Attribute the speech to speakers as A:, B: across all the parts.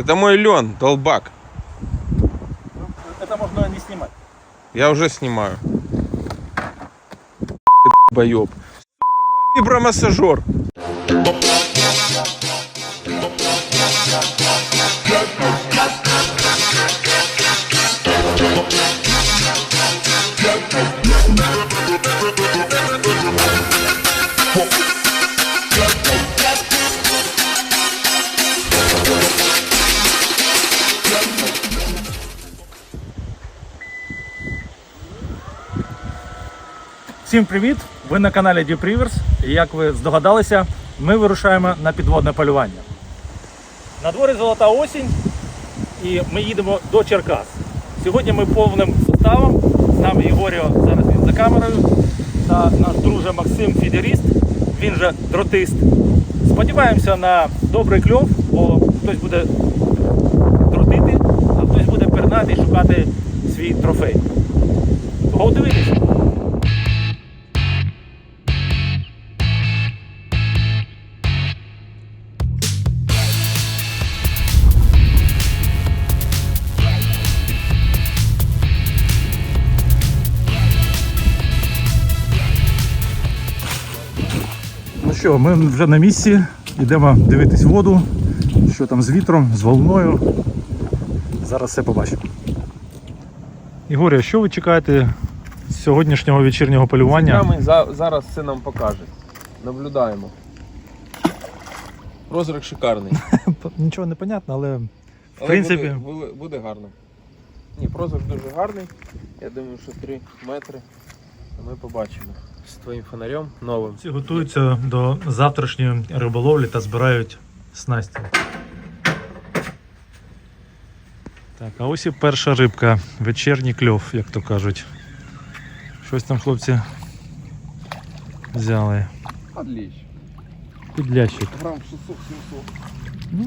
A: Это мой лен, долбак.
B: Это можно не снимать.
A: Я уже снимаю. Боеб. Вибромассажер.
B: Всім привіт! Ви на каналі Deep Rivers. І як ви здогадалися, ми вирушаємо на підводне полювання. На дворі золота осінь і ми їдемо до Черкас. Сьогодні ми повним составом. З нами Єгоріо, зараз він за камерою, та наш друже Максим Фідеріст, він же дротист. Сподіваємося на добрий кльов, бо хтось буде дротити, а хтось буде пернати і шукати свій трофей. Го дивитися! Що, ми вже на місці, йдемо дивитись воду, що там з вітром, з волною. Зараз все побачимо. Ігоря, що ви чекаєте з сьогоднішнього вечірнього полювання?
A: За, зараз це нам покаже. Наблюдаємо. Розрик шикарний.
B: Нічого не понятно, але в
A: Але
B: принципі
A: буде, буде гарно. Ні, прозор дуже гарний. Я думаю, що 3 метри. Ми побачимо. З твоїм фонарем новим.
B: всі готуються до завтрашньої риболовлі та збирають снасті. Так, а ось і перша рибка. Вечірній кльов, як то кажуть. Щось там хлопці взяли.
A: Отлично.
B: Підлящик.
A: Грам 600-700.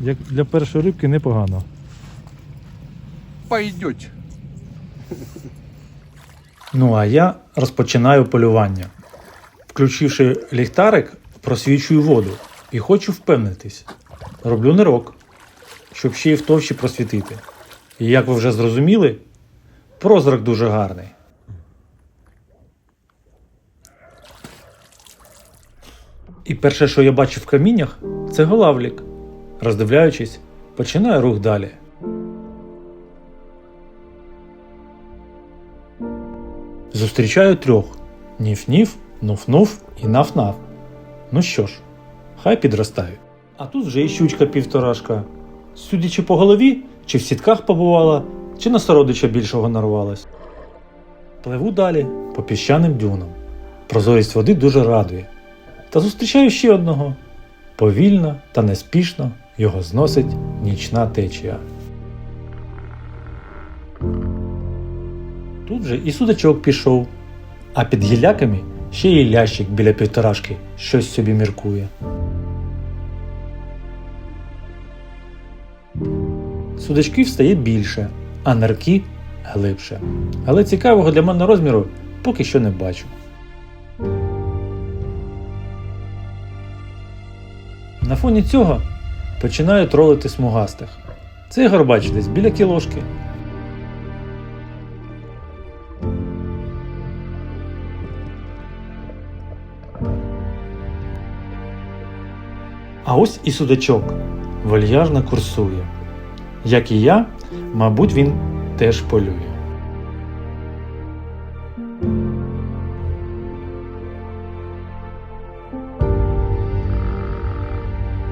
B: Як для першої рибки непогано.
A: Пойдеть.
B: Ну а я розпочинаю полювання. Включивши ліхтарик, просвічую воду і хочу впевнитись. Роблю нирок, щоб ще й в товщі просвітити. І як ви вже зрозуміли, прозрак дуже гарний. І перше, що я бачу в каміннях, це голавлік. Роздивляючись, починаю рух далі. Зустрічаю трьох: Ніф-ніф, нуф-нуф і наф-наф. Ну що ж, хай підростають. А тут вже і щучка півторашка. Судячи по голові, чи в сітках побувала, чи на сородича більшого нарвалась. Пливу далі по піщаним дюнам. Прозорість води дуже радує. Та зустрічаю ще одного. Повільно та неспішно його зносить нічна течія. Тут же і судачок пішов, а під гіляками ще й лящик біля півторашки щось собі міркує. Судачків стає більше, а нирки глибше. Але цікавого для мене розміру поки що не бачу. На фоні цього починаю тролити смугастих. Цей горбач десь біля кілошки. А ось і судачок вальяжно курсує. Як і я, мабуть, він теж полює.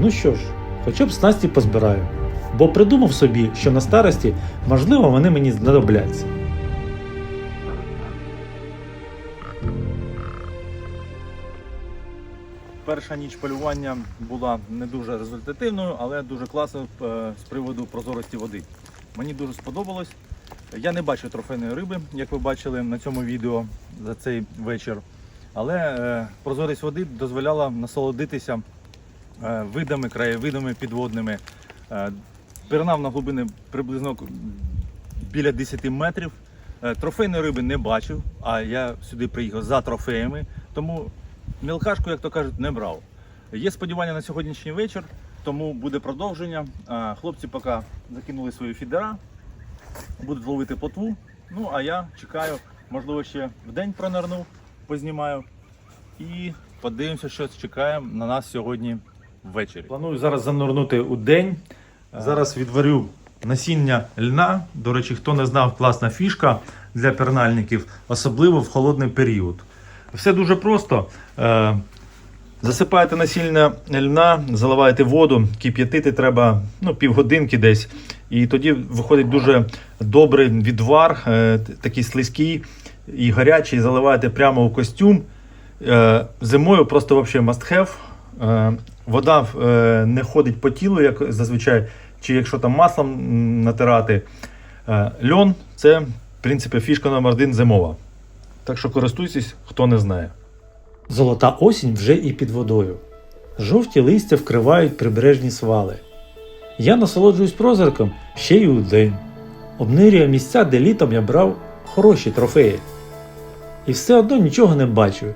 B: Ну що ж, хоча б снасті позбираю, бо придумав собі, що на старості, можливо, вони мені знадобляться. Перша ніч полювання була не дуже результативною, але дуже класно е, з приводу прозорості води. Мені дуже сподобалось. Я не бачу трофейної риби, як ви бачили на цьому відео за цей вечір. Але е, прозорість води дозволяла насолодитися е, видами, краєвидами підводними. Пірнав на глибини приблизно біля 10 метрів. Трофейної риби не бачив, а я сюди приїхав за трофеями, тому мілкашку, як то кажуть, не брав. Є сподівання на сьогоднішній вечір.
C: тому буде продовження. Хлопці поки закинули свої фідера, будуть ловити плотву. Ну а я чекаю, можливо, ще в день пронирну, познімаю. І подивимося, що чекає на нас сьогодні ввечері. Планую зараз занурнути у день. Зараз відварю насіння льна. До речі, хто не знав, класна фішка для пернальників, особливо в холодний період. Все дуже просто. Е, Засипаєте насіння льна, заливаєте воду, кип'ятити треба ну, півгодинки десь. І тоді виходить дуже добрий відвар, е, такий слизький і гарячий. Заливаєте прямо у костюм. Е, зимою просто взагалі must have. Вода не ходить по тілу, як зазвичай, чи якщо там маслом натирати. Льон це, в принципі, фішка номер один зимова. Так що користуйтесь, хто не знає.
B: Золота осінь вже і під водою. Жовті листя вкривають прибережні свали. Я насолоджуюсь прозирком ще й у день. Обнирюю місця, де літом я брав хороші трофеї. І все одно нічого не бачу.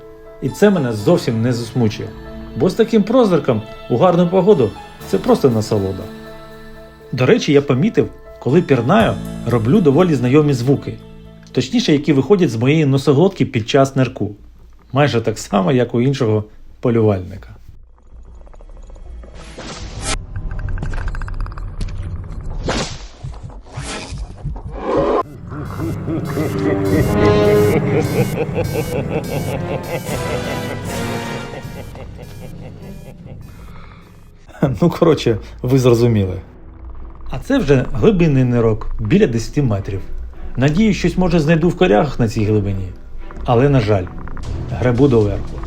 B: І це мене зовсім не засмучує. Бо з таким прозирком у гарну погоду це просто насолода. До речі, я помітив, коли пірнаю, роблю доволі знайомі звуки, точніше, які виходять з моєї носоглотки під час нирку майже так само, як у іншого полювальника. Ну, коротше, ви зрозуміли. А це вже глибинний нирок біля 10 метрів. Надію, щось може знайду в корягах на цій глибині. Але, на жаль, гребу доверху.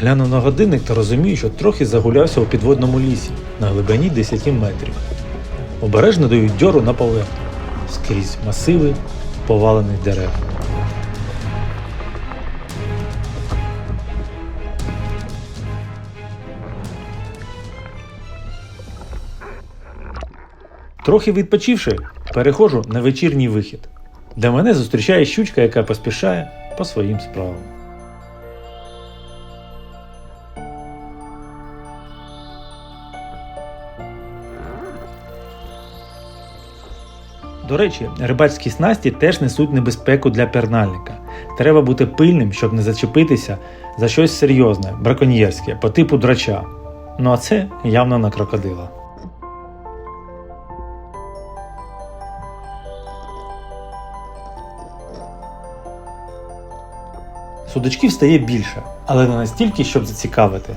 B: Гляну на годинник та розумію, що трохи загулявся у підводному лісі на глибині 10 метрів. Обережно даю дьору на поверхню скрізь масиви повалених дерев. Трохи відпочивши, переходжу на вечірній вихід, де мене зустрічає щучка, яка поспішає по своїм справам. До речі, рибацькі снасті теж несуть небезпеку для пернальника. Треба бути пильним, щоб не зачепитися за щось серйозне, браконьєрське, по типу драча. Ну а це явно на крокодила. Судочків стає більше, але не настільки, щоб зацікавити.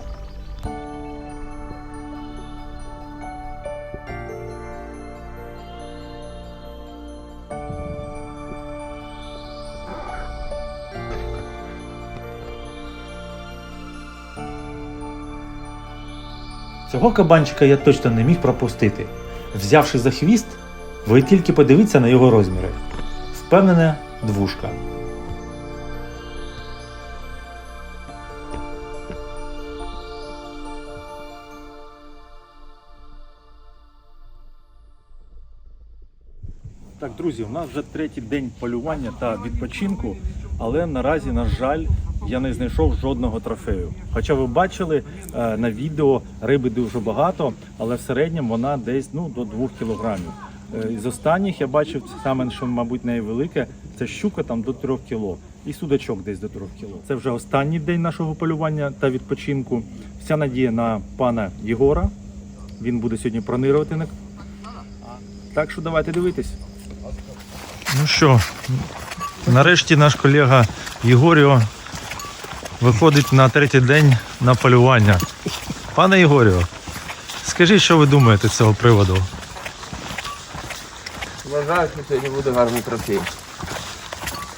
B: Цього кабанчика я точно не міг пропустити. Взявши за хвіст, ви тільки подивіться на його розміри. Впевнена двушка.
C: Друзі, у нас вже третій день полювання та відпочинку, але наразі, на жаль, я не знайшов жодного трофею. Хоча ви бачили е, на відео риби дуже багато, але в середньому вона десь ну, до 2 кілограмів. Е, З останніх я бачив саме, що, мабуть, найвелике, це щука там до 3 кіло. І судачок десь до 3 кіло. Це вже останній день нашого полювання та відпочинку. Вся надія на пана Єгора. Він буде сьогодні пронирувати. Так що давайте дивитись.
D: Ну що, нарешті наш колега Єгоріо виходить на третій день на полювання. Пане Єгоріо, скажіть, що ви думаєте з цього приводу?
A: Вважаю, що сьогодні буде гарний трофей.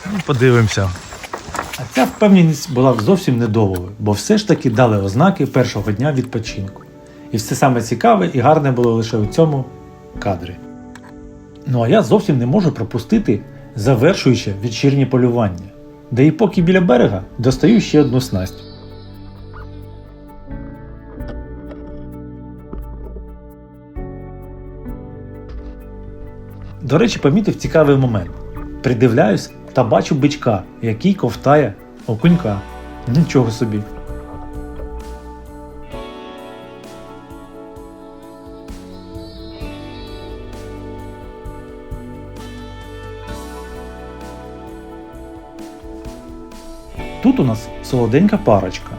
D: Ну, подивимося.
B: А ця впевненість була зовсім недовгою, бо все ж таки дали ознаки першого дня відпочинку. І все саме цікаве і гарне було лише у цьому кадрі. Ну а я зовсім не можу пропустити завершуюче вечірнє полювання, де і поки біля берега достаю ще одну снасть. До речі, помітив цікавий момент. Придивляюсь та бачу бичка, який ковтає окунька. Нічого собі. У нас солоденька парочка.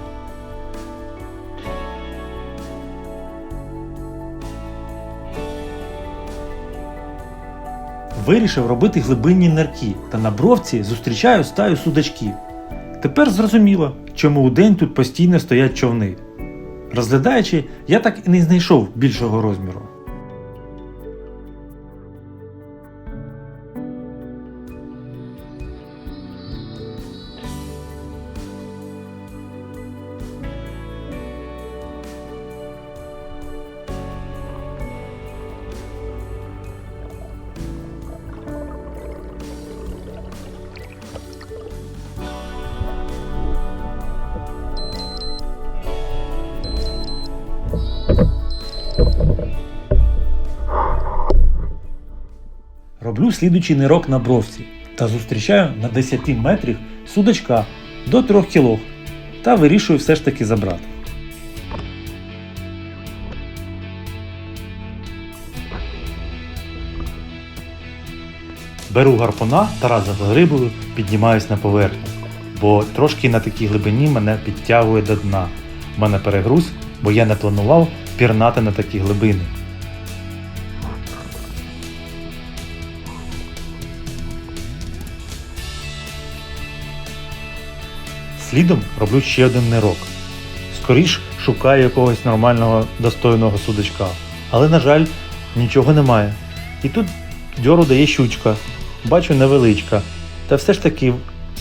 B: Вирішив робити глибинні нирки та на бровці зустрічаю стаю судачків. Тепер зрозуміло, чому у день тут постійно стоять човни. Розглядаючи, я так і не знайшов більшого розміру. Роблю слідучий нирок на бровці та зустрічаю на 10 метрів судачка до 3 кг та вирішую все ж таки забрати. Беру гарпуна та разом з рибою піднімаюсь на поверхню, бо трошки на такій глибині мене підтягує до дна. У мене перегруз, бо я не планував пірнати на такі глибини. Слідом роблю ще один нирок. Скоріш шукаю якогось нормального достойного судачка. Але, на жаль, нічого немає. І тут дьору дає щучка. Бачу невеличка. Та все ж таки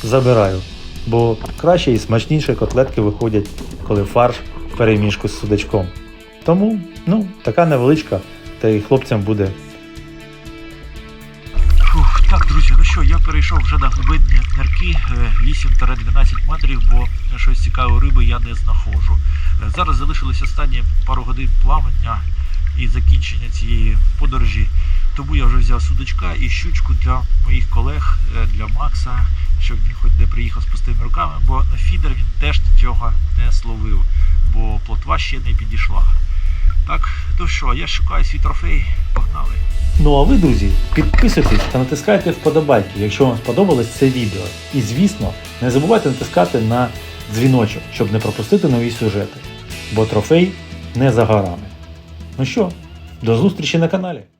B: забираю. Бо краще і смачніше котлетки виходять, коли фарш в переміжку з судачком. Тому, ну, така невеличка, та й хлопцям буде
E: що, вже на глибинні нирки е, 8-12 метрів, бо щось цікавої риби я не знаходжу. Е, Зараз залишилось останні пару годин плавання і закінчення цієї подорожі. Тому я вже взяв судочка і щучку для моїх колег, е, для Макса, щоб він хоч не приїхав з пустими руками, бо на фідер він теж цього не словив, бо плотва ще не підійшла. Так, то що, я шукаю свій трофей, погнали.
B: Ну а ви, друзі, підписуйтесь та натискайте вподобайки, якщо вам сподобалось це відео. І звісно, не забувайте натискати на дзвіночок, щоб не пропустити нові сюжети. Бо трофей не за горами. Ну що, до зустрічі на каналі!